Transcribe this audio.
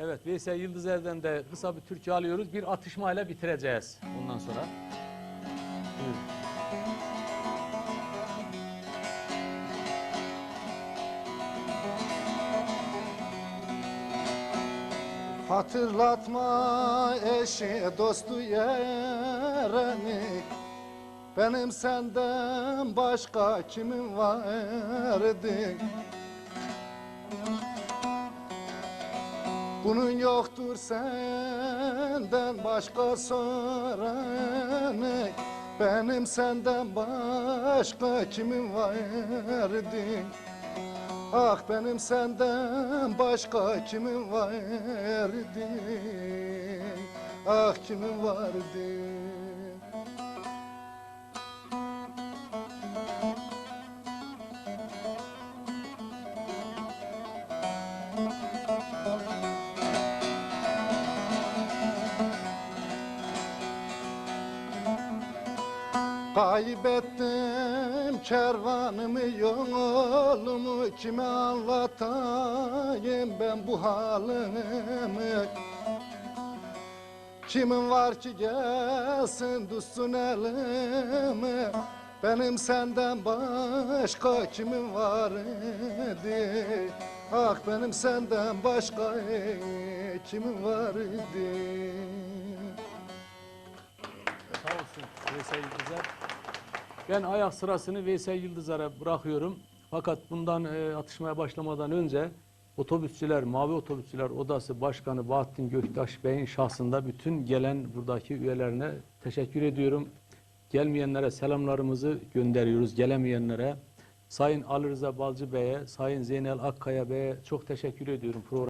Evet Veysel Yıldızer'den de kısa bir türkü alıyoruz. Bir atışmayla bitireceğiz ondan sonra. Buyurun. Hatırlatma eşi dostu yereni Benim senden başka kimin vardı Bunun yoktur senden başka soranı Benim senden başka kimin vardı? Ah benim senden başka kimin vardı? Ah kimin vardı Kaybettim kervanımı yolumu Kime anlatayım ben bu halimi? Kimin var ki gelsin tutsun elimi? Benim senden başka kimin vardı Ah benim senden başka kimin vardı Sağ olsun. Veysel Yıldızar. Ben ayak sırasını Veysel Yıldızar'a bırakıyorum. Fakat bundan e, atışmaya başlamadan önce otobüsçüler, Mavi Otobüsçüler Odası Başkanı Bahattin Göktaş Bey'in şahsında bütün gelen buradaki üyelerine teşekkür ediyorum. Gelmeyenlere selamlarımızı gönderiyoruz, gelemeyenlere. Sayın Ali Rıza Balcı Bey'e, Sayın Zeynel Akkaya Bey'e çok teşekkür ediyorum program.